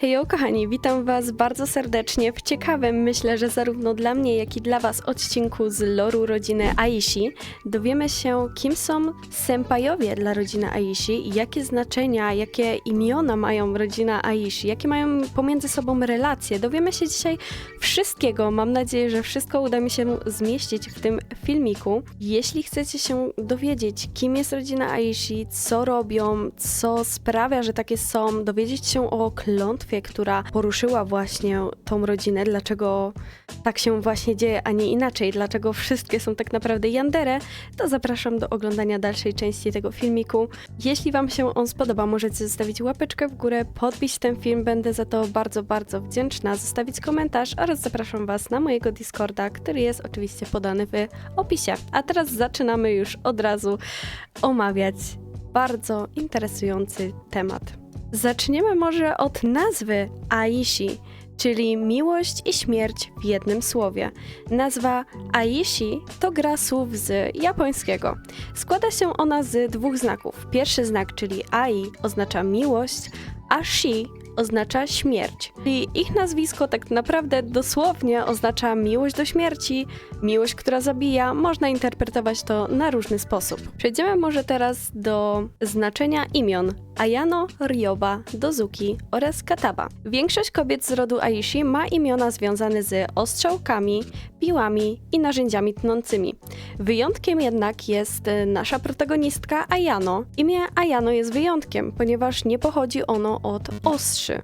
Hejo kochani, witam was bardzo serdecznie w ciekawym, myślę, że zarówno dla mnie, jak i dla was odcinku z loru rodziny Aishi. Dowiemy się, kim są senpajowie dla rodziny Aishi jakie znaczenia, jakie imiona mają rodzina Aishi, jakie mają pomiędzy sobą relacje. Dowiemy się dzisiaj wszystkiego. Mam nadzieję, że wszystko uda mi się zmieścić w tym filmiku. Jeśli chcecie się dowiedzieć, kim jest rodzina Aishi, co robią, co sprawia, że takie są, dowiedzieć się o klątwie, która poruszyła właśnie tą rodzinę, dlaczego tak się właśnie dzieje, a nie inaczej, dlaczego wszystkie są tak naprawdę Yandere, to zapraszam do oglądania dalszej części tego filmiku. Jeśli Wam się on spodoba, możecie zostawić łapeczkę w górę, podbić ten film, będę za to bardzo, bardzo wdzięczna, zostawić komentarz oraz zapraszam Was na mojego Discorda, który jest oczywiście podany w opisie. A teraz zaczynamy już od razu omawiać bardzo interesujący temat. Zaczniemy może od nazwy Aishi, czyli miłość i śmierć w jednym słowie. Nazwa Aishi to gra słów z japońskiego. Składa się ona z dwóch znaków. Pierwszy znak, czyli Ai, oznacza miłość, a Shi oznacza śmierć. Czyli ich nazwisko tak naprawdę dosłownie oznacza miłość do śmierci, miłość, która zabija. Można interpretować to na różny sposób. Przejdziemy może teraz do znaczenia imion Ayano, Ryoba, Dozuki oraz Kataba. Większość kobiet z rodu Aishi ma imiona związane z ostrzałkami, piłami i narzędziami tnącymi. Wyjątkiem jednak jest e, nasza protagonistka Ayano. Imię Ayano jest wyjątkiem, ponieważ nie pochodzi ono od ostrzy.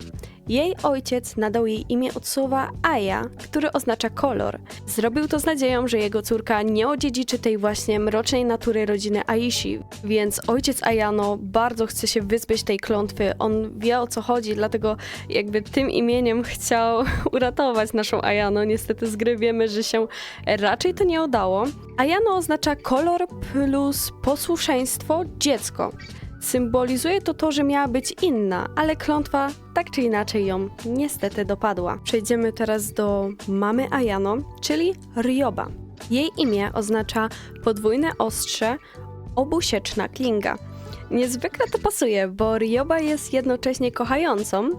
Jej ojciec nadał jej imię od słowa Aya, który oznacza kolor. Zrobił to z nadzieją, że jego córka nie odziedziczy tej właśnie mrocznej natury rodziny Aishi, więc ojciec Ayano bardzo chce się wyzbyć tej klątwy. On wie o co chodzi, dlatego jakby tym imieniem chciał uratować naszą Ayano. Niestety z gry wiemy, że się raczej to nie udało. Ayano oznacza kolor plus posłuszeństwo dziecko. Symbolizuje to to, że miała być inna, ale klątwa tak czy inaczej ją niestety dopadła. Przejdziemy teraz do mamy Ayano, czyli Ryoba. Jej imię oznacza podwójne ostrze, obusieczna klinga. Niezwykle to pasuje, bo Ryoba jest jednocześnie kochającą,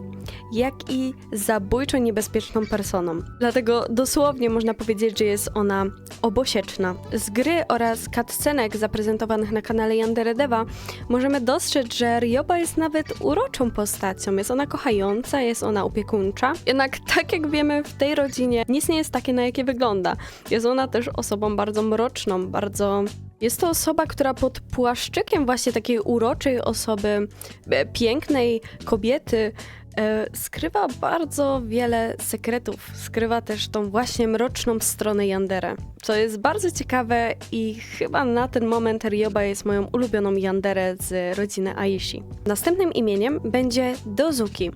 jak i zabójczo niebezpieczną personą. Dlatego dosłownie można powiedzieć, że jest ona obosieczna. Z gry oraz cutscenek zaprezentowanych na kanale Yandere Deva możemy dostrzec, że Ryoba jest nawet uroczą postacią. Jest ona kochająca, jest ona opiekuńcza. Jednak tak jak wiemy, w tej rodzinie nic nie jest takie, na jakie wygląda. Jest ona też osobą bardzo mroczną, bardzo jest to osoba, która pod płaszczykiem właśnie takiej uroczej osoby, e, pięknej kobiety, e, skrywa bardzo wiele sekretów. Skrywa też tą właśnie mroczną stronę Yandere, co jest bardzo ciekawe i chyba na ten moment Ryoba jest moją ulubioną Yandere z rodziny Aishi. Następnym imieniem będzie Dozuki.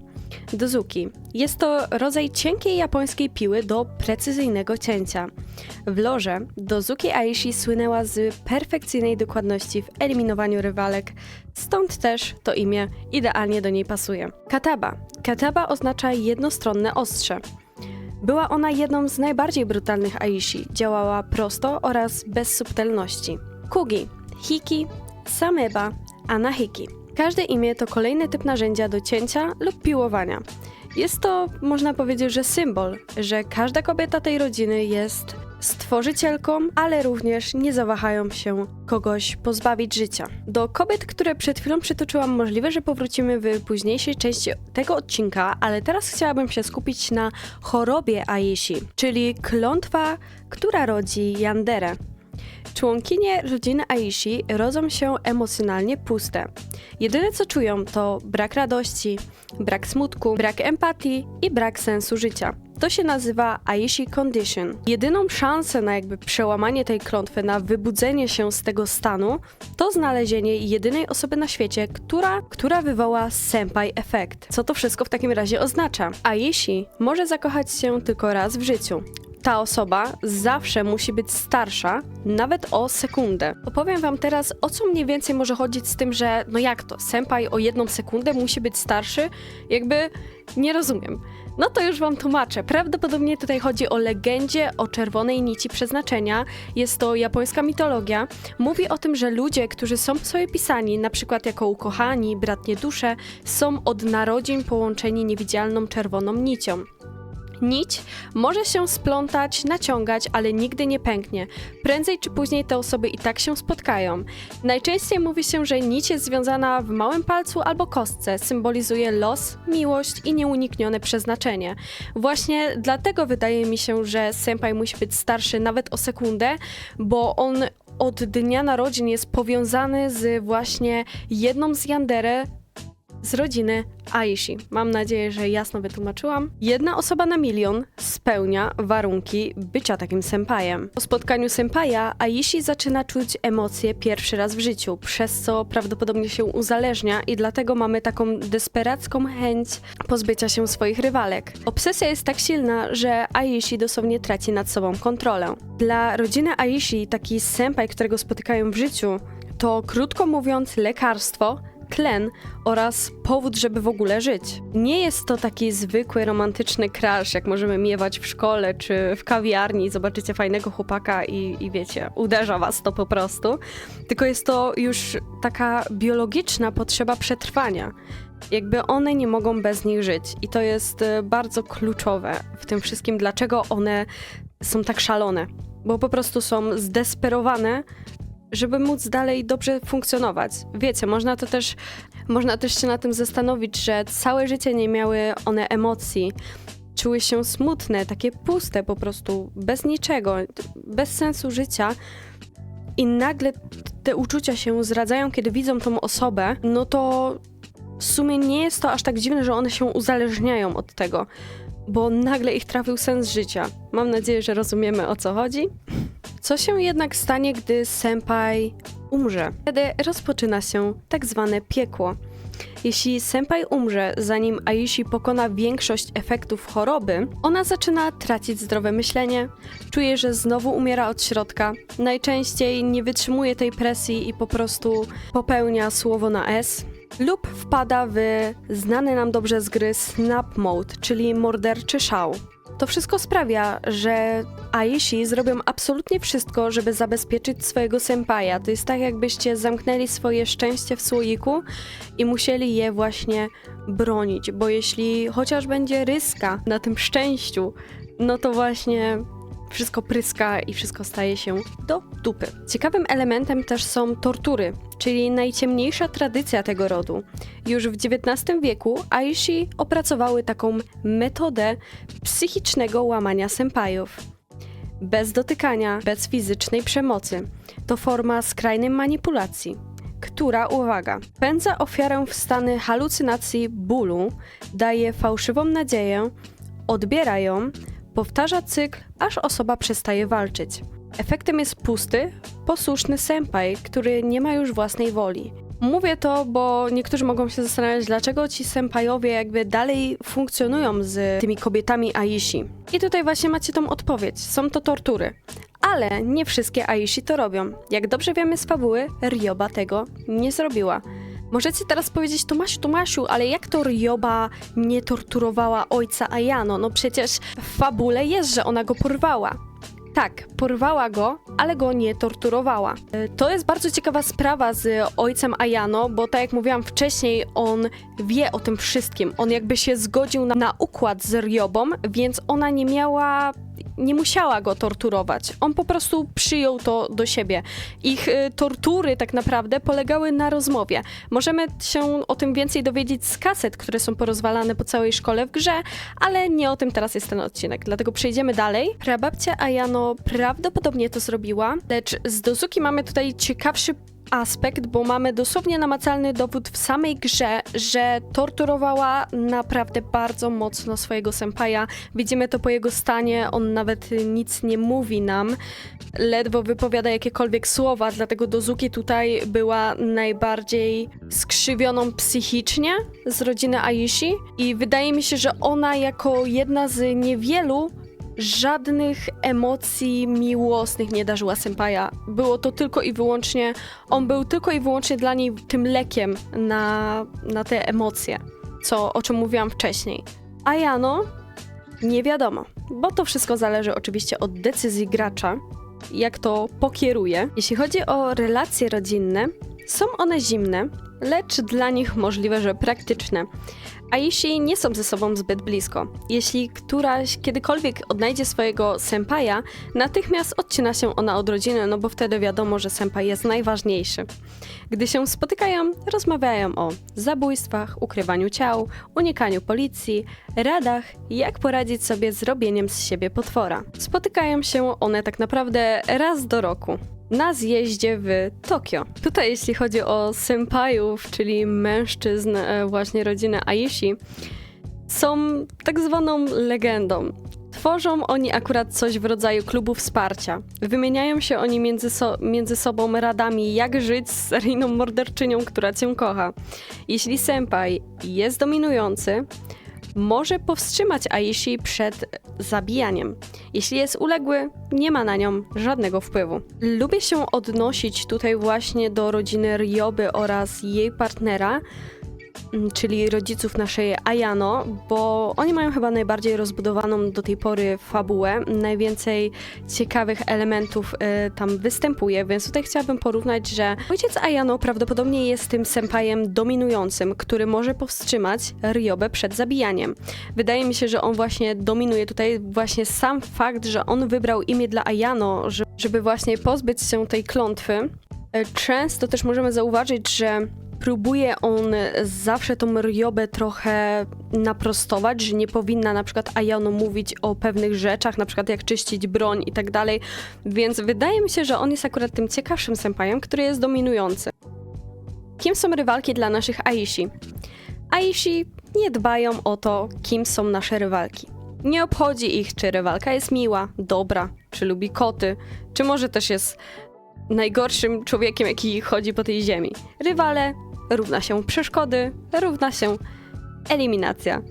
Dozuki. Jest to rodzaj cienkiej japońskiej piły do precyzyjnego cięcia. W lorze Dozuki Aishi słynęła z perfekcyjnej dokładności w eliminowaniu rywalek, stąd też to imię idealnie do niej pasuje. Kataba. Kataba oznacza jednostronne ostrze. Była ona jedną z najbardziej brutalnych Aishi, działała prosto oraz bez subtelności. Kugi, Hiki, Sameba, Anahiki. Każde imię to kolejny typ narzędzia do cięcia lub piłowania. Jest to, można powiedzieć, że symbol, że każda kobieta tej rodziny jest stworzycielką, ale również nie zawahają się kogoś pozbawić życia. Do kobiet, które przed chwilą przytoczyłam, możliwe, że powrócimy w późniejszej części tego odcinka, ale teraz chciałabym się skupić na chorobie Aishi, czyli klątwa, która rodzi Yandere. Członkinie rodziny Aishi rodzą się emocjonalnie puste. Jedyne co czują to brak radości, brak smutku, brak empatii i brak sensu życia. To się nazywa Aishi Condition. Jedyną szansę na jakby przełamanie tej klątwy, na wybudzenie się z tego stanu, to znalezienie jedynej osoby na świecie, która, która wywoła senpai efekt. Co to wszystko w takim razie oznacza? Aishi może zakochać się tylko raz w życiu. Ta osoba zawsze musi być starsza, nawet o sekundę. Opowiem wam teraz, o co mniej więcej może chodzić z tym, że no jak to, senpai o jedną sekundę musi być starszy? Jakby nie rozumiem. No to już wam tłumaczę. Prawdopodobnie tutaj chodzi o legendzie o czerwonej nici przeznaczenia. Jest to japońska mitologia. Mówi o tym, że ludzie, którzy są sobie pisani, na przykład jako ukochani, bratnie dusze, są od narodzin połączeni niewidzialną czerwoną nicią. Nić może się splątać, naciągać, ale nigdy nie pęknie. Prędzej czy później te osoby i tak się spotkają. Najczęściej mówi się, że nić jest związana w małym palcu albo kostce, symbolizuje los, miłość i nieuniknione przeznaczenie. Właśnie dlatego wydaje mi się, że senpai musi być starszy nawet o sekundę, bo on od dnia narodzin jest powiązany z właśnie jedną z Yandere, z rodziny Aishi. Mam nadzieję, że jasno wytłumaczyłam. Jedna osoba na milion spełnia warunki bycia takim sempajem. Po spotkaniu sempaja Aishi zaczyna czuć emocje pierwszy raz w życiu, przez co prawdopodobnie się uzależnia i dlatego mamy taką desperacką chęć pozbycia się swoich rywalek. Obsesja jest tak silna, że Aishi dosłownie traci nad sobą kontrolę. Dla rodziny Aishi taki senpai, którego spotykają w życiu, to krótko mówiąc lekarstwo, tlen oraz powód, żeby w ogóle żyć. Nie jest to taki zwykły romantyczny crush, jak możemy miewać w szkole czy w kawiarni, zobaczycie fajnego chłopaka i, i wiecie, uderza was to po prostu. Tylko jest to już taka biologiczna potrzeba przetrwania. Jakby one nie mogą bez nich żyć. I to jest e, bardzo kluczowe w tym wszystkim, dlaczego one są tak szalone. Bo po prostu są zdesperowane żeby móc dalej dobrze funkcjonować. Wiecie, można to też, można też się na tym zastanowić, że całe życie nie miały one emocji. Czuły się smutne, takie puste po prostu, bez niczego, bez sensu życia. I nagle te uczucia się zradzają, kiedy widzą tą osobę, no to w sumie nie jest to aż tak dziwne, że one się uzależniają od tego, bo nagle ich trafił sens życia. Mam nadzieję, że rozumiemy o co chodzi. Co się jednak stanie, gdy senpai umrze? Wtedy rozpoczyna się tak zwane piekło. Jeśli senpai umrze, zanim Aishi pokona większość efektów choroby, ona zaczyna tracić zdrowe myślenie, czuje, że znowu umiera od środka, najczęściej nie wytrzymuje tej presji i po prostu popełnia słowo na S, lub wpada w znany nam dobrze z gry Snap Mode, czyli morderczy szał. To wszystko sprawia, że Aishi zrobią absolutnie wszystko, żeby zabezpieczyć swojego sempaja. To jest tak, jakbyście zamknęli swoje szczęście w słoiku i musieli je właśnie bronić, bo jeśli chociaż będzie ryska na tym szczęściu, no to właśnie wszystko pryska i wszystko staje się do dupy. Ciekawym elementem też są tortury, czyli najciemniejsza tradycja tego rodu. Już w XIX wieku Aishi opracowały taką metodę psychicznego łamania senpajów. Bez dotykania, bez fizycznej przemocy. To forma skrajnej manipulacji, która, uwaga, pędza ofiarę w stany halucynacji bólu, daje fałszywą nadzieję, odbiera ją, powtarza cykl, aż osoba przestaje walczyć. Efektem jest pusty, posłuszny senpai, który nie ma już własnej woli. Mówię to, bo niektórzy mogą się zastanawiać, dlaczego ci senpajowie jakby dalej funkcjonują z tymi kobietami Aishi. I tutaj właśnie macie tą odpowiedź. Są to tortury. Ale nie wszystkie Aishi to robią. Jak dobrze wiemy z fabuły, Ryoba tego nie zrobiła. Możecie teraz powiedzieć, Tomasiu, Tomasiu, ale jak to Ryoba nie torturowała ojca Ayano? No przecież w fabule jest, że ona go porwała. Tak, porwała go, ale go nie torturowała. E, To jest bardzo ciekawa sprawa z ojcem Ayano, bo tak jak mówiłam wcześniej, on wie o tym wszystkim. On jakby się zgodził na, na układ z Ryobą, więc ona nie miała, nie musiała go torturować. On po prostu przyjął to do siebie. Ich y, tortury tak naprawdę polegały na rozmowie. Możemy się o tym więcej dowiedzieć z kaset, które są porozwalane po całej szkole w grze, ale nie o tym teraz jest ten odcinek, dlatego przejdziemy dalej. Prababcia Ayano prawdopodobnie to zrobiła, lecz z Dozuki mamy tutaj ciekawszy aspekt, bo mamy dosłownie namacalny dowód w samej grze, że torturowała naprawdę bardzo mocno swojego sempaja. Widzimy to po jego stanie, on nawet nic nie mówi nam, ledwo wypowiada jakiekolwiek słowa, dlatego Dozuki tutaj była najbardziej skrzywioną psychicznie z rodziny Aishi i wydaje mi się, że ona jako jedna z niewielu żadnych emocji miłosnych nie darzyła Senpaja. Było to tylko i wyłącznie, on był tylko i wyłącznie dla niej tym lekiem na, na te emocje, co, o czym mówiłam wcześniej. A Jano, nie wiadomo, bo to wszystko zależy oczywiście od decyzji gracza, jak to pokieruje. Jeśli chodzi o relacje rodzinne, są one zimne, lecz dla nich możliwe, że praktyczne. A jeśli nie są ze sobą zbyt blisko, jeśli któraś kiedykolwiek odnajdzie swojego senpaja, natychmiast odcina się ona od rodziny, no bo wtedy wiadomo, że senpai jest najważniejszy. Gdy się spotykają, rozmawiają o zabójstwach, ukrywaniu ciał, unikaniu policji, radach, jak poradzić sobie z robieniem z siebie potwora. Spotykają się one tak naprawdę raz do roku na zjeździe w Tokio. Tutaj jeśli chodzi o senpajów, czyli mężczyzn e, właśnie rodziny Aishi, są tak zwaną legendą. Tworzą oni akurat coś w rodzaju klubu wsparcia. Wymieniają się oni między, so między sobą radami, jak żyć z seryjną morderczynią, która cię kocha. Jeśli senpai jest dominujący, może powstrzymać Aishi przed zabijaniem. Jeśli jest uległy, nie ma na nią żadnego wpływu. Lubię się odnosić tutaj właśnie do rodziny Ryoby oraz jej partnera, czyli rodziców naszej Ayano, bo oni mają chyba najbardziej rozbudowaną do tej pory fabułę. Najwięcej ciekawych elementów e, tam występuje, więc tutaj chciałabym porównać, że ojciec Ayano prawdopodobnie jest tym senpajem dominującym, który może powstrzymać Ryobę przed zabijaniem. Wydaje mi się, że on właśnie dominuje tutaj właśnie sam fakt, że on wybrał imię dla Ayano, że- żeby właśnie pozbyć się tej klątwy. E, Często też możemy zauważyć, że próbuje on zawsze tą Ryobę trochę naprostować, że nie powinna na przykład Ayano mówić o pewnych rzeczach, na przykład jak czyścić broń i tak dalej, więc wydaje mi się, że on jest akurat tym ciekawszym senpajem, który jest dominujący. Kim są rywalki dla naszych Aishi? Aishi nie dbają o to, kim są nasze rywalki. Nie obchodzi ich, czy rywalka jest miła, dobra, czy lubi koty, czy może też jest najgorszym człowiekiem, jaki chodzi po tej ziemi. Rywale równa się przeszkody, równa się eliminacja.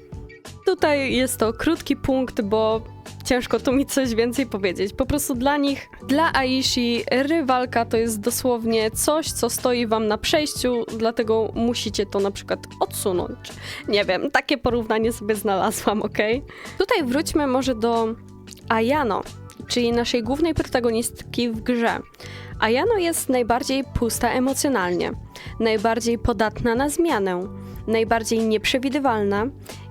Tutaj jest to krótki punkt, bo ciężko tu mi coś więcej powiedzieć. Po prostu dla nich, dla Aishi, rywalka to jest dosłownie coś, co stoi wam na przejściu, dlatego musicie to na przykład odsunąć. Nie wiem, takie porównanie sobie znalazłam, ok? Tutaj wróćmy może do Ayano, czyli naszej głównej protagonistki w grze. Ayano jest najbardziej pusta emocjonalnie, najbardziej podatna na zmianę, najbardziej nieprzewidywalna,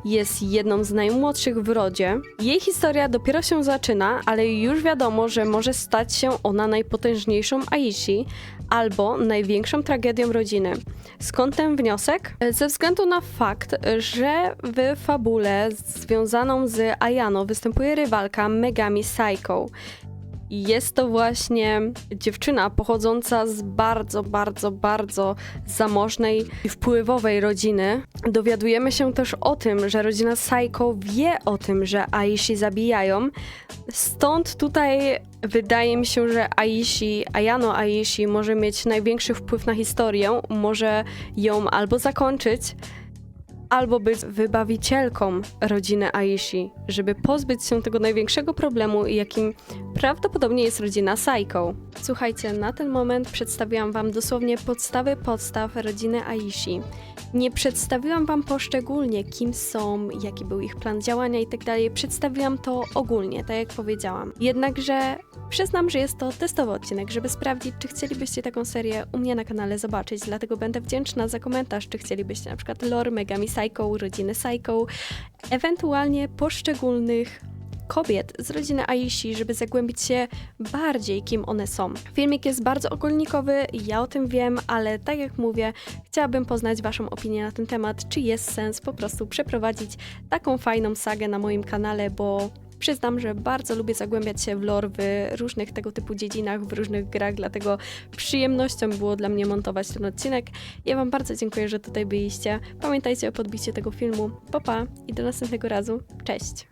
jest jedną z najmłodszych w rodzie. Jej historia dopiero się zaczyna, ale już wiadomo, że może stać się ona najpotężniejszą Aishi albo największą tragedią rodziny. Skąd ten wniosek? Ze względu na fakt, że w fabule związaną z Ayano występuje rywalka Megami Psycho. Jest to właśnie dziewczyna pochodząca z bardzo, bardzo, bardzo zamożnej i wpływowej rodziny. Dowiadujemy się też o tym, że rodzina Psycho wie o tym, że Aishi zabijają. Stąd tutaj wydaje mi się, że Aishi, Ayano Aishi może mieć największy wpływ na historię, może ją albo zakończyć, albo być wybawicielką rodziny Aishi, żeby pozbyć się tego największego problemu, jakim prawdopodobnie jest rodzina Psycho. Słuchajcie, na ten moment przedstawiłam Wam dosłownie podstawy podstaw rodziny Aishi. Nie przedstawiłam Wam poszczególnie, kim są, jaki był ich plan działania itd. Przedstawiłam to ogólnie, tak jak powiedziałam. Jednakże przyznam, że jest to testowy odcinek, żeby sprawdzić, czy chcielibyście taką serię u mnie na kanale zobaczyć. Dlatego będę wdzięczna za komentarz, czy chcielibyście na przykład lore Megami Psycho, rodziny Psycho, ewentualnie poszczególnych kobiet z rodziny Aishi, żeby zagłębić się bardziej, kim one są. Filmik jest bardzo ogólnikowy, ja o tym wiem, ale tak jak mówię, chciałabym poznać Waszą opinię na ten temat, czy jest sens po prostu przeprowadzić taką fajną sagę na moim kanale, bo Przyznam, że bardzo lubię zagłębiać się w lore w różnych tego typu dziedzinach, w różnych grach, dlatego przyjemnością było dla mnie montować ten odcinek. Ja Wam bardzo dziękuję, że tutaj byliście. Pamiętajcie o podbiciu tego filmu. Pa, pa i do następnego razu. Cześć!